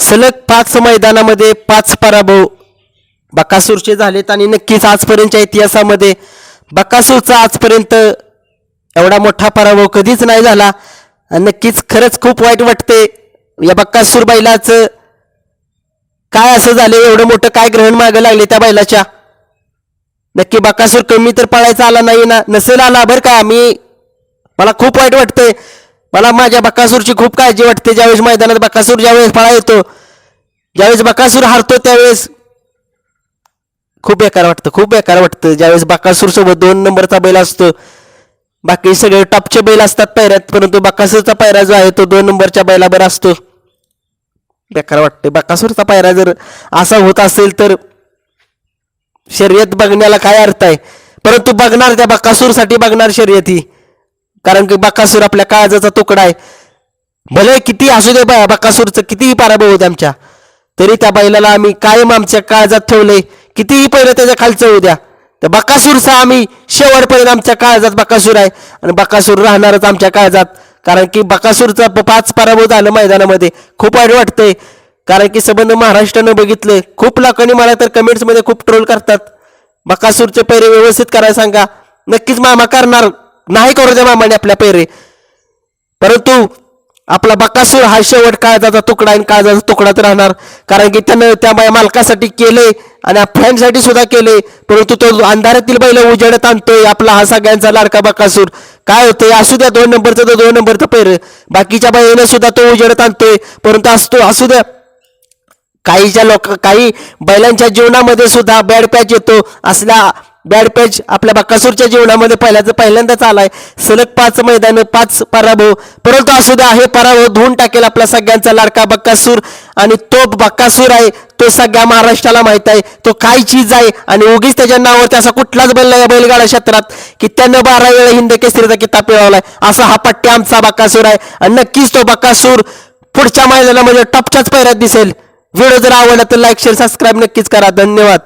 सलग पाच मैदानामध्ये पाच पराभव बकासूरचे झालेत आणि नक्कीच आजपर्यंतच्या इतिहासामध्ये बकासूरचा आजपर्यंत एवढा मोठा पराभव कधीच नाही झाला. आणि नक्कीच खरंच खूप वाईट वाटते या बक्कासूर बैलाचं काय असं झालं एवढं मोठं काय ग्रहण मागं लागले त्या बैलाच्या? नक्की बकासूर कमी तर पळायचा आला नाही ना नसेल आला. बरं का मी मला खूप वाईट वाटते मला माझ्या बकासूरची खूप काळजी वाटते. ज्यावेळेस मैदानात बकासूर ज्यावेळेस फळा येतो ज्यावेळेस बकासूर हारतो त्यावेळेस खूप बेकार वाटतं खूप बेकार वाटतं. ज्यावेळेस बकासूर सोबत दोन नंबरचा बैल असतो बाकी सगळे टॉपचे बैल असतात पैऱ्यात परंतु बकासूरचा पायरा जो आहे तो दोन नंबरच्या बैलाबर असतो. बेकार वाटते. बकासूरचा पायरा जर असा होत असेल तर शर्यत बघण्याला काय अर्थ आहे? परंतु बघणार त्या बकासूरसाठी बघणार शर्यत ही. कारण की बकासूर आपल्या काळजाचा तुकडा आहे. भले किती असू दे बा बकासूरचं कितीही पराभव होते आमच्या तरी त्या बैलाला आम्ही कायम आमच्या काळजात ठेवले कितीही पहिलं त्याच्या खालचं होऊ द्या. तर बकासूरचा आम्ही शेवटपर्यंत आमच्या काळजात बकासूर आहे. आणि बकासूर राहणारच आमच्या काळजात. कारण की बकासूरचा प- पाच पराभव झालं मैदानामध्ये. खूप वाईट वाटतंय. कारण की संबंध महाराष्ट्रानं बघितले. खूप लोकांनी मला तर कमेंट्समध्ये खूप ट्रोल करतात. बकासूरचे पैरे व्यवस्थित करायला सांगा. नक्कीच मामा करणार. नाही करू दे मामाने आपल्या पेरे. परंतु आपला बकासूर हा शेवट काळजाचा तुकडा आणि काळजाचा तुकडाच राहणार. कारण की त्यानं त्या बाया मालकासाठी केले आणि फ्रेंडसाठी सुद्धा केले. परंतु तो अंधारातील बैल उजेडत आणतोय आपला हा सगळ्यांचा लाडका बकासूर. काय होतंय? असू द्या दोन नंबरचं तर दोन नंबरचं पैर. बाकीच्या बैलानं सुद्धा तो उजेडत आणतोय. परंतु असतो असू द्या. काहीच्या लोक काही बैलांच्या जीवनामध्ये सुद्धा बॅड पॅच येतो. असल्या बॅड पॅच आपल्या बक्कासूरच्या जीवनामध्ये पहिल्याचं पहिल्यांदाच आलाय. सलग पाच मैदान पाच पराभव. परंतु असू द्या हे पराभव धुवून टाकेल आपला सगळ्यांचा लाडका बक्कासूर आणि तो बक्कासूर आहे तो सगळ्या महाराष्ट्राला माहीत आहे. तो काय चीज आहे. आणि उगीच त्याच्या नावावरती असा कुठलाच बैल नाही बैलगाडा क्षेत्रात की त्यानं बारा वेळा हिंद केसरीचा किताब मिळवलाय असा हा पट्टी आमचा बक्कासूर आहे. आणि नक्कीच तो बक्कासूर पुढच्या मैदानामध्ये टॉपच्याच पैऱ्यात दिसेल. व्हिडिओ जर आवडला तर लाईक शेअर सबस्क्राईब नक्कीच करा. धन्यवाद.